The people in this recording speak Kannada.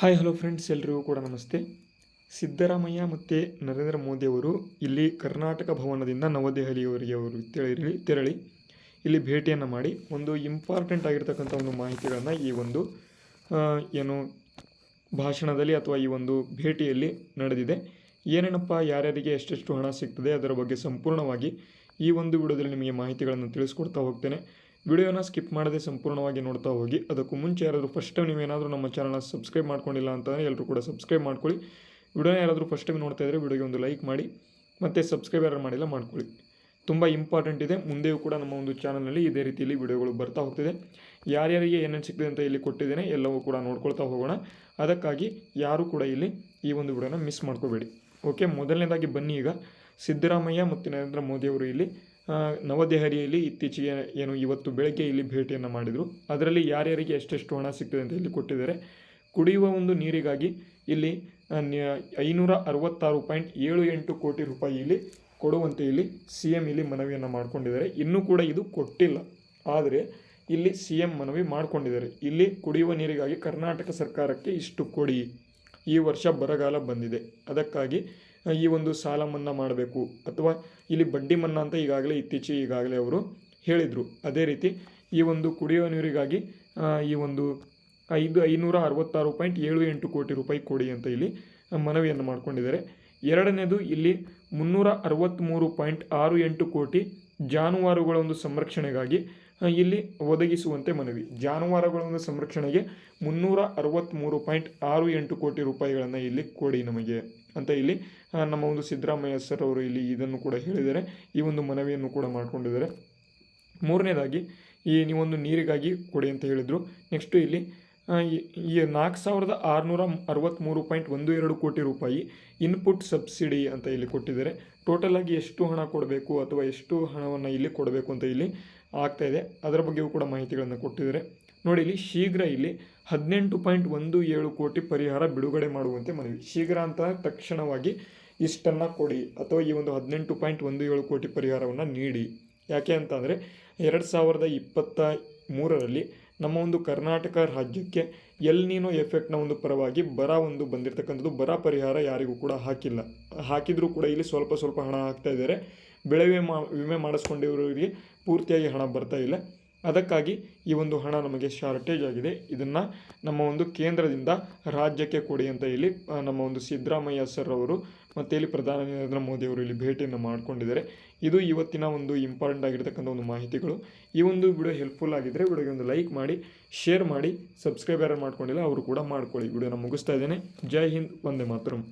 ಹಾಯ್ ಹಲೋ ಫ್ರೆಂಡ್ಸ್ ಎಲ್ರಿಗೂ ಕೂಡ ನಮಸ್ತೆ. ಸಿದ್ದರಾಮಯ್ಯ ಮತ್ತು ನರೇಂದ್ರ ಮೋದಿಯವರು ಇಲ್ಲಿ ಕರ್ನಾಟಕ ಭವನದಿಂದ ನವದೆಹಲಿಯವರಿಗೆ ಅವರು ತೆರಳಿ ತೆರಳಿ ಇಲ್ಲಿ ಭೇಟಿಯನ್ನು ಮಾಡಿ ಒಂದು ಇಂಪಾರ್ಟೆಂಟ್ ಆಗಿರ್ತಕ್ಕಂಥ ಒಂದು ಮಾಹಿತಿಗಳನ್ನು ಈ ಒಂದು ಏನು ಭಾಷಣದಲ್ಲಿ ಅಥವಾ ಈ ಒಂದು ಭೇಟಿಯಲ್ಲಿ ನಡೆದಿದೆ. ಏನೇನಪ್ಪ, ಯಾರ್ಯಾರಿಗೆ ಎಷ್ಟೆಷ್ಟು ಹಣ ಸಿಗ್ತದೆ ಅದರ ಬಗ್ಗೆ ಸಂಪೂರ್ಣವಾಗಿ ಈ ಒಂದು ವಿಡಿಯೋದಲ್ಲಿ ನಿಮಗೆ ಮಾಹಿತಿಗಳನ್ನು ತಿಳಿಸ್ಕೊಡ್ತಾ ಹೋಗ್ತೇನೆ. ವಿಡಿಯೋನ ಸ್ಕಿಪ್ ಮಾಡದೆ ಸಂಪೂರ್ಣವಾಗಿ ನೋಡ್ತಾ ಹೋಗಿ. ಅದಕ್ಕೂ ಮುಂಚೆ ಯಾರಾದರೂ ಫಸ್ಟ್ ಟೈಮ್ ನೀವೇನಾದರೂ ನಮ್ಮ ಚಾನಲ್ನ ಸಬ್ಸ್ಕ್ರೈಬ್ ಮಾಡ್ಕೊಂಡಿಲ್ಲ ಅಂತಂದರೆ ಎಲ್ಲರೂ ಕೂಡ ಸಬ್ಸ್ಕ್ರೈಬ್ ಮಾಡ್ಕೊಳ್ಳಿ. ವಿಡಿಯೋನ ಯಾರಾದರೂ ಫಸ್ಟ್ ಟೈಮ್ ನೋಡ್ತಾ ಇದ್ದರೆ ವಿಡಿಯೋಗೆ ಒಂದು ಲೈಕ್ ಮಾಡಿ, ಮತ್ತು ಸಬ್ಸ್ಕ್ರೈಬ್ ಯಾರು ಮಾಡಿಲ್ಲ ಮಾಡ್ಕೊಳ್ಳಿ. ತುಂಬ ಇಂಪಾರ್ಟೆಂಟ್ ಇದೆ. ಮುಂದೆಯೂ ಕೂಡ ನಮ್ಮ ಒಂದು ಚಾನಲ್ನಲ್ಲಿ ಇದೇ ರೀತಿಯಲ್ಲಿ ವಿಡಿಯೋಗಳು ಬರ್ತಾ ಹೋಗ್ತಿದೆ. ಯಾರ್ಯಾರಿಗೆ ಏನೇನು ಸಿಗ್ತದೆ ಅಂತ ಇಲ್ಲಿ ಕೊಟ್ಟಿದ್ದೇನೆ, ಎಲ್ಲವೂ ಕೂಡ ನೋಡ್ಕೊಳ್ತಾ ಹೋಗೋಣ. ಅದಕ್ಕಾಗಿ ಯಾರೂ ಕೂಡ ಇಲ್ಲಿ ಈ ಒಂದು ವಿಡಿಯೋನ ಮಿಸ್ ಮಾಡ್ಕೋಬೇಡಿ. ಓಕೆ ಮೊದಲನೇದಾಗಿ ಬನ್ನಿ ಈಗ. ಸಿದ್ದರಾಮಯ್ಯ ಮತ್ತು ನರೇಂದ್ರ ಮೋದಿಯವರು ಇಲ್ಲಿ ನವದೆಹಲಿಯಲ್ಲಿ ಇತ್ತೀಚೆಗೆ ಏನು ಇವತ್ತು ಬೆಳಗ್ಗೆ ಇಲ್ಲಿ ಭೇಟಿಯನ್ನು ಮಾಡಿದರು. ಅದರಲ್ಲಿ ಯಾರ್ಯಾರಿಗೆ ಎಷ್ಟೆಷ್ಟು ಹಣ ಸಿಗ್ತದೆ ಅಂತ ಇಲ್ಲಿ ಕೊಟ್ಟಿದ್ದಾರೆ. ಕುಡಿಯುವ ಒಂದು ನೀರಿಗಾಗಿ ಇಲ್ಲಿ ಐನೂರ ಅರವತ್ತಾರು ಪಾಯಿಂಟ್ ಏಳು ಎಂಟು ಕೋಟಿ ರೂಪಾಯಿ ಇಲ್ಲಿ ಕೊಡುವಂತೆ ಇಲ್ಲಿ ಸಿ ಎಂ ಇಲ್ಲಿ ಮನವಿಯನ್ನು ಮಾಡಿಕೊಂಡಿದ್ದಾರೆ. ಇನ್ನೂ ಕೂಡ ಇದು ಕೊಟ್ಟಿಲ್ಲ. ಆದರೆ ಇಲ್ಲಿ ಸಿ ಎಂ ಮನವಿ ಮಾಡಿಕೊಂಡಿದ್ದಾರೆ. ಇಲ್ಲಿ ಕುಡಿಯುವ ನೀರಿಗಾಗಿ ಕರ್ನಾಟಕ ಸರ್ಕಾರಕ್ಕೆ ಇಷ್ಟು ಕೊಡಿ ಈ ವರ್ಷ ಬರಗಾಲ ಬಂದಿದೆ. ಅದಕ್ಕಾಗಿ ಈ ಒಂದು ಸಾಲ ಮನ್ನಾ ಮಾಡಬೇಕು. ಅಥವಾ ಇಲ್ಲಿ ಬಡ್ಡಿ ಮನ್ನಾ ಅಂತ ಈಗಾಗಲೇ ಇತ್ತೀಚೆಗೆ ಈಗಾಗಲೇ ಅವರು ಹೇಳಿದರು. ಅದೇ ರೀತಿ ಈ ಒಂದು ಕುಡಿಯುವ ನೀರಿಗಾಗಿ ಈ ಒಂದು ಐದು, ಐನೂರ ಅರವತ್ತಾರು ಪಾಯಿಂಟ್ ಏಳು ಎಂಟು ಕೋಟಿ ರೂಪಾಯಿ ಕೊಡಿ ಅಂತ ಇಲ್ಲಿ ಮನವಿಯನ್ನು ಮಾಡಿಕೊಂಡಿದ್ದಾರೆ. ಎರಡನೇದು ಇಲ್ಲಿ ಮುನ್ನೂರ ಅರವತ್ತ್ಮೂರು ಪಾಯಿಂಟ್ ಆರು ಎಂಟು ಕೋಟಿ ಜಾನುವಾರುಗಳ ಒಂದು ಸಂರಕ್ಷಣೆಗಾಗಿ ಇಲ್ಲಿ ಒದಗಿಸುವಂತೆ ಮನವಿ. ಜಾನುವಾರುಗಳ ಒಂದು ಸಂರಕ್ಷಣೆಗೆ ಮುನ್ನೂರ ಅರವತ್ತ್ಮೂರು ಪಾಯಿಂಟ್ ಆರು ಎಂಟು ಕೋಟಿ ರೂಪಾಯಿಗಳನ್ನು ಇಲ್ಲಿ ಕೊಡಿ ನಮಗೆ. ಅಂತ ಇಲ್ಲಿ ನಮ್ಮ ಒಂದು ಸಿದ್ದರಾಮಯ್ಯ ಸರ್ ಅವರು ಇಲ್ಲಿ ಇದನ್ನು ಕೂಡ ಹೇಳಿದ್ದಾರೆ. ಈ ಒಂದು ಮನವಿಯನ್ನು ಕೂಡ ಮಾಡಿಕೊಂಡಿದ್ದಾರೆ. ಮೂರನೇದಾಗಿ, ಈ ನೀವೊಂದು ನೀರಿಗಾಗಿ ಕೊಡಿ ಅಂತ ಹೇಳಿದರು. ನೆಕ್ಸ್ಟು ಇಲ್ಲಿ ಈ- ನಾಲ್ಕು ಸಾವಿರದ ಆರುನೂರ ಅರವತ್ತ್ಮೂರು ಪಾಯಿಂಟ್ ಒಂದು ಎರಡು ಕೋಟಿ ರೂಪಾಯಿ ಇನ್ಪುಟ್ ಸಬ್ಸಿಡಿ ಅಂತ ಇಲ್ಲಿ ಕೊಟ್ಟಿದ್ದಾರೆ. ಟೋಟಲ್ ಆಗಿ ಎಷ್ಟು ಹಣ ಕೊಡಬೇಕು ಅಥವಾ ಎಷ್ಟು ಹಣವನ್ನು ಇಲ್ಲಿ ಕೊಡಬೇಕು ಅಂತ ಇಲ್ಲಿ ಆಗ್ತಾ ಇದೆ. ಅದರ ಬಗ್ಗೆಯೂ ಕೂಡ ಮಾಹಿತಿಗಳನ್ನು ಕೊಟ್ಟಿದ್ದಾರೆ. ನೋಡಿ ಇಲ್ಲಿ ಶೀಘ್ರ ಇಲ್ಲಿ ಹದಿನೆಂಟು ಪಾಯಿಂಟ್ ಒಂದು ಏಳು ಕೋಟಿ ಪರಿಹಾರ ಬಿಡುಗಡೆ ಮಾಡುವಂತೆ ಮನವಿ. ಶೀಘ್ರ ಅಂತ ತಕ್ಷಣವಾಗಿ ಇಷ್ಟನ್ನು ಕೊಡಿ ಅಥವಾ ಈ ಒಂದು ಹದಿನೆಂಟು ಪಾಯಿಂಟ್ ಒಂದು ಏಳು ಕೋಟಿ ಪರಿಹಾರವನ್ನು ನೀಡಿ. ಯಾಕೆ ಅಂತಂದರೆ ಎರಡು ಸಾವಿರದ ಇಪ್ಪತ್ತ ಮೂರರಲ್ಲಿ ನಮ್ಮ ಒಂದು ಕರ್ನಾಟಕ ರಾಜ್ಯಕ್ಕೆ ಎಲ್ ನೀನೋ ಎಫೆಕ್ಟ್ನ ಒಂದು ಪರವಾಗಿ ಬರ ಒಂದು ಬಂದಿರತಕ್ಕಂಥದ್ದು, ಬರ ಪರಿಹಾರ ಯಾರಿಗೂ ಕೂಡ ಹಾಕಿಲ್ಲ. ಹಾಕಿದರೂ ಕೂಡ ಇಲ್ಲಿ ಸ್ವಲ್ಪ ಸ್ವಲ್ಪ ಹಣ ಹಾಕ್ತಾ ಇದ್ದಾರೆ. ಬೆಳೆ ವಿಮೆ ವಿಮೆ ಮಾಡಿಸ್ಕೊಂಡಿರೋರಿಗೆ ಪೂರ್ತಿಯಾಗಿ ಹಣ ಬರ್ತಾ ಇಲ್ಲ. ಅದಕ್ಕಾಗಿ ಈ ಒಂದು ಹಣ ನಮಗೆ ಶಾರ್ಟೇಜ್ ಆಗಿದೆ. ಇದನ್ನು ನಮ್ಮ ಒಂದು ಕೇಂದ್ರದಿಂದ ರಾಜ್ಯಕ್ಕೆ ಕೊಡಿ ಅಂತ ಇಲ್ಲಿ ನಮ್ಮ ಒಂದು ಸಿದ್ದರಾಮಯ್ಯ ಸರ್ ಅವರು ಮತ್ತು ಇಲ್ಲಿ ಪ್ರಧಾನಿ ನರೇಂದ್ರ ಮೋದಿ ಅವರು ಇಲ್ಲಿ ಭೇಟಿಯನ್ನು ಮಾಡಿಕೊಂಡಿದ್ದಾರೆ. ಇದು ಇವತ್ತಿನ ಒಂದು ಇಂಪಾರ್ಟೆಂಟ್ ಆಗಿರ್ತಕ್ಕಂಥ ಒಂದು ಮಾಹಿತಿಗಳು. ಈ ಒಂದು ವಿಡಿಯೋ ಹೆಲ್ಪ್ಫುಲ್ ಆಗಿದ್ದರೆ ವಿಡಿಯೋಗೆ ಒಂದು ಲೈಕ್ ಮಾಡಿ ಶೇರ್ ಮಾಡಿ ಸಬ್ಸ್ಕ್ರೈಬ್ ಯಾರು ಮಾಡ್ಕೊಂಡಿಲ್ಲ ಅವರು ಕೂಡ ಮಾಡ್ಕೊಳ್ಳಿ. ವಿಡಿಯೋನ ಮುಗಿಸ್ತಾ ಇದ್ದೇನೆ. ಜೈ ಹಿಂದ್, ವಂದೇ ಮಾತರಂ.